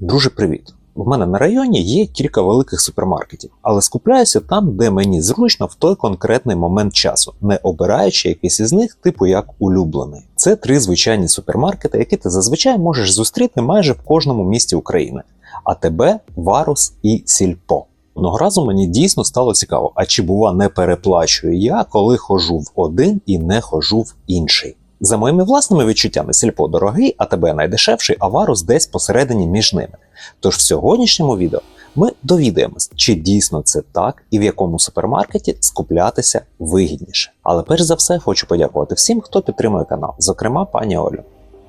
Друже, привіт! У мене на районі є кілька великих супермаркетів, але скупляюся там, де мені зручно в той конкретний момент часу, не обираючи якийсь із них, типу як улюблений. Це три звичайні супермаркети, які ти зазвичай можеш зустріти майже в кожному місті України: АТБ, Варус і Сільпо. Одного разу мені дійсно стало цікаво, а чи бува не переплачую я, коли хожу в один і не хожу в інший. За моїми власними відчуттями, сільпо дорогий, а тебе найдешевший, а варус десь посередині між ними. Тож в сьогоднішньому відео ми довідаємось, чи дійсно це так і в якому супермаркеті скуплятися вигідніше. Але перш за все хочу подякувати всім, хто підтримує канал, зокрема пані Олю.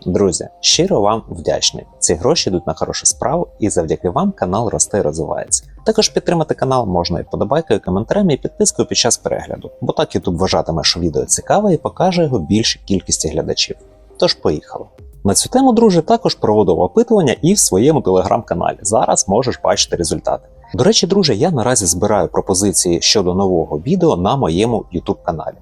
Друзі, щиро вам вдячний. Ці гроші йдуть на хорошу справу, і завдяки вам канал росте і розвивається. Також підтримати канал можна і подобайкою, коментарем і підпискою під час перегляду, бо так YouTube вважатиме, що відео цікаве і покаже його більшій кількості глядачів. Тож поїхали. На цю тему, друже, також проводив опитування і в своєму телеграм-каналі. Зараз можеш бачити результати. До речі, друже, я наразі збираю пропозиції щодо нового відео на моєму YouTube каналі.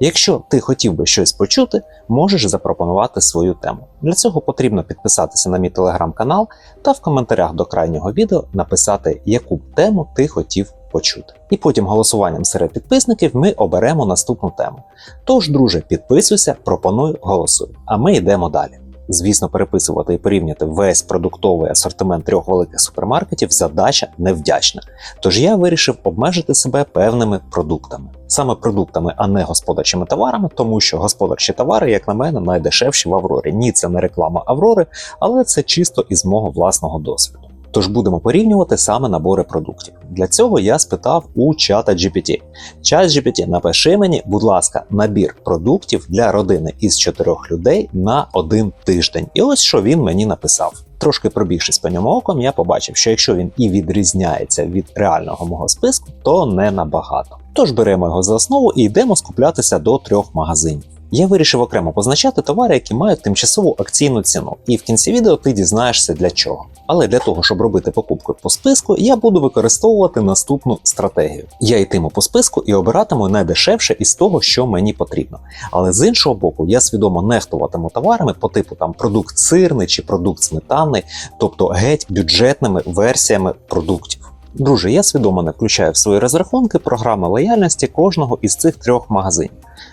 Якщо ти хотів би щось почути, можеш запропонувати свою тему. Для цього потрібно підписатися на мій телеграм-канал та в коментарях до крайнього відео написати, яку тему ти хотів почути. І потім голосуванням серед підписників ми оберемо наступну тему. Тож, друже, підписуйся, пропоную, голосуй. А ми йдемо далі. Звісно, переписувати і порівняти весь продуктовий асортимент трьох великих супермаркетів задача невдячна. Тож я вирішив обмежити себе певними продуктами. Саме продуктами, а не господарчими товарами, тому що господарчі товари, як на мене, найдешевші в Аврорі. Ні, це не реклама Аврори, але це чисто із мого власного досвіду. Тож будемо порівнювати саме набори продуктів. Для цього я спитав у чата GPT. Чат GPT, напиши мені, будь ласка, набір продуктів для родини із чотирьох людей на один тиждень. І ось що він мені написав. Трошки пробігшись по ньому оком, я побачив, що якщо він і відрізняється від реального мого списку, то не набагато. Тож беремо його за основу і йдемо скуплятися до трьох магазинів. Я вирішив окремо позначати товари, які мають тимчасову акційну ціну, і в кінці відео ти дізнаєшся для чого. Але для того, щоб робити покупки по списку, я буду використовувати наступну стратегію. Я йтиму по списку і обиратиму найдешевше із того, що мені потрібно. Але з іншого боку, я свідомо нехтуватиму товарами по типу там продукт сирний чи продукт сметанний, тобто геть бюджетними версіями продуктів. Друже, я свідомо не включаю в свої розрахунки програми лояльності кожного із цих трьох магазинів.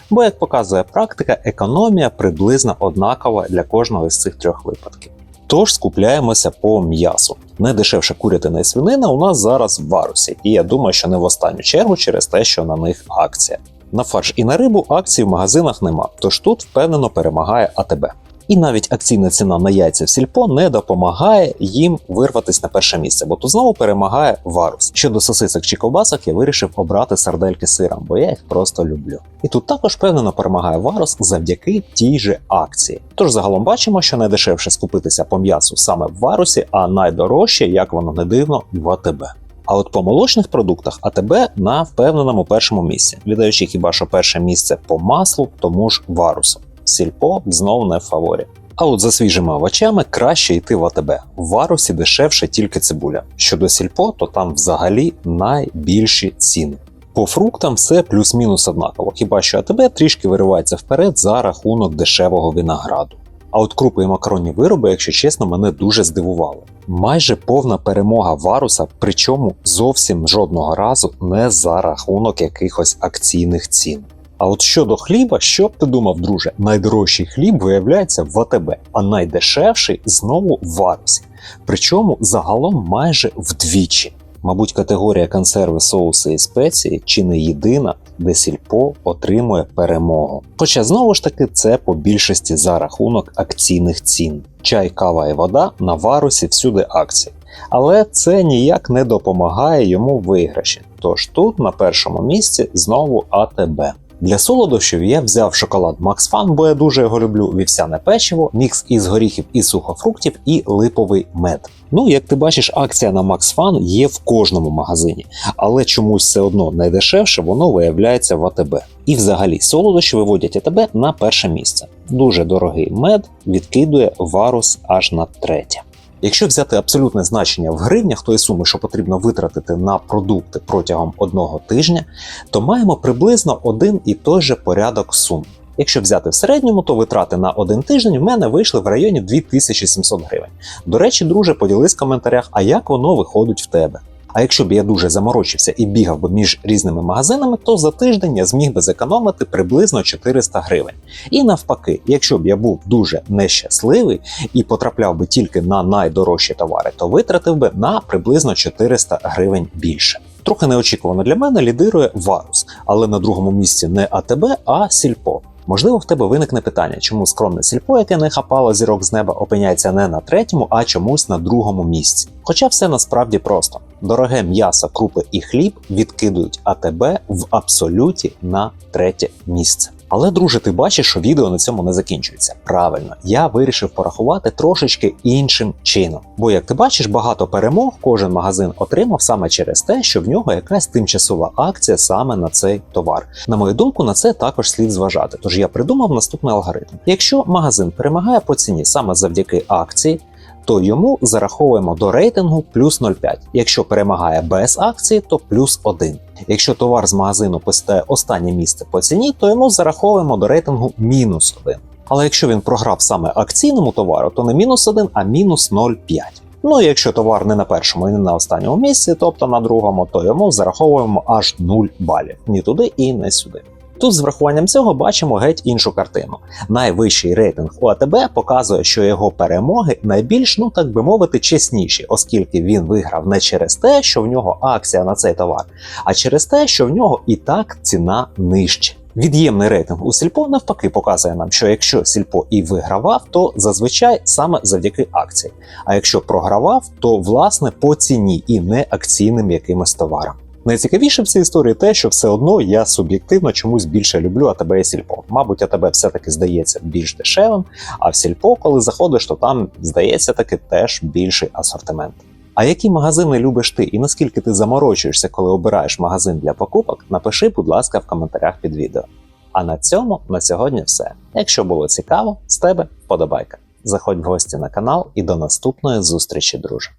Бо, як показує практика, економія приблизно однакова для кожного із цих трьох випадків. Тож скупляємося по м'ясу. Найдешевша курятина і свинина у нас зараз в варусі, і я думаю, що не в останню чергу через те, що на них акція. На фарш і на рибу акцій в магазинах нема, тож тут впевнено перемагає АТБ. І навіть акційна ціна на яйця в сільпо не допомагає їм вирватися на перше місце, бо тут знову перемагає варус. Щодо сосисок чи ковбасок, я вирішив обрати сардельки з сиром, бо я їх просто люблю. І тут також впевнено перемагає варус завдяки тій же акції. Тож загалом бачимо, що найдешевше скупитися по м'ясу саме в варусі, а найдорожче, як воно не дивно, в АТБ. А от по молочних продуктах АТБ на впевненому першому місці, віддаючи хіба що перше місце по маслу, тому ж варусу. Сільпо знову не в фаворі. А от за свіжими овочами краще йти в АТБ. В варусі дешевше тільки цибуля. Щодо сільпо, то там взагалі найбільші ціни. По фруктам все плюс-мінус однаково, хіба що АТБ трішки виривається вперед за рахунок дешевого винограду. А от крупи і макаронні вироби, якщо чесно, мене дуже здивували. Майже повна перемога варуса, причому зовсім жодного разу не за рахунок якихось акційних цін. А от щодо хліба, що б ти думав, друже, найдорожчий хліб виявляється в АТБ, а найдешевший знову в варусі. Причому загалом майже вдвічі. Мабуть, категорія консерви, соуси і спеції чи не єдина, де сільпо отримує перемогу. Хоча знову ж таки це по більшості за рахунок акційних цін. Чай, кава і вода на варусі всюди акції. Але це ніяк не допомагає йому виграші. Тож тут на першому місці знову АТБ. Для солодощів я взяв шоколад Max Fun, бо я дуже його люблю, вівсяне печиво, мікс із горіхів і сухофруктів і липовий мед. Ну, як ти бачиш, акція на Max Fun є в кожному магазині, але чомусь все одно найдешевше воно виявляється в АТБ. І взагалі солодощі виводять АТБ на перше місце. Дуже дорогий мед відкидує варус аж на третє. Якщо взяти абсолютне значення в гривнях тої суми, що потрібно витратити на продукти протягом одного тижня, то маємо приблизно один і той же порядок сум. Якщо взяти в середньому, то витрати на один тиждень в мене вийшли в районі 2700 гривень. До речі, друже, поділись в коментарях, а як воно виходить в тебе. А якщо б я дуже заморочився і бігав би між різними магазинами, то за тиждень я зміг би зекономити приблизно 400 гривень. І навпаки, якщо б я був дуже нещасливий і потрапляв би тільки на найдорожчі товари, то витратив би на приблизно 400 гривень більше. Трохи неочікувано для мене лідирує Варус, але на другому місці не АТБ, а Сільпо. Можливо, в тебе виникне питання, чому скромне сільпо, яке не хапало зірок з неба, опиняється не на третьому, а чомусь на другому місці. Хоча все насправді просто: дороге м'ясо, крупи і хліб відкидують АТБ в абсолюті на третє місце. Але, друже, ти бачиш, що відео на цьому не закінчується. Правильно, я вирішив порахувати трошечки іншим чином. Бо, як ти бачиш, багато перемог кожен магазин отримав саме через те, що в нього якась тимчасова акція саме на цей товар. На мою думку, на це також слід зважати. Тож я придумав наступний алгоритм: якщо магазин перемагає по ціні саме завдяки акції. То йому зараховуємо до рейтингу плюс 0,5. Якщо перемагає без акції, то плюс 1. Якщо товар з магазину посідає останнє місце по ціні, то йому зараховуємо до рейтингу мінус 1. Але якщо він програв саме акційному товару, то не мінус 1, а мінус 0,5. Ну і якщо товар не на першому і не на останньому місці, тобто на другому, то йому зараховуємо аж 0 балів ні туди і не сюди. Тут з врахуванням цього бачимо геть іншу картину. Найвищий рейтинг у АТБ показує, що його перемоги найбільш, ну так би мовити, чесніші, оскільки він виграв не через те, що в нього акція на цей товар, а через те, що в нього і так ціна нижче. Від'ємний рейтинг у сільпо навпаки показує нам, що якщо сільпо і вигравав, то зазвичай саме завдяки акції. А якщо програвав, то власне по ціні і не акційним якимось товарам. Найцікавіше в цій історії те, що все одно я суб'єктивно чомусь більше люблю АТБ і Сільпо. Мабуть, АТБ все-таки здається більш дешевим, а в Сільпо, коли заходиш, то там здається таки теж більший асортимент. А які магазини любиш ти і наскільки ти заморочуєшся, коли обираєш магазин для покупок, напиши, будь ласка, в коментарях під відео. А на цьому на сьогодні все. Якщо було цікаво, з тебе вподобайка. Заходь в гості на канал і до наступної зустрічі, друже.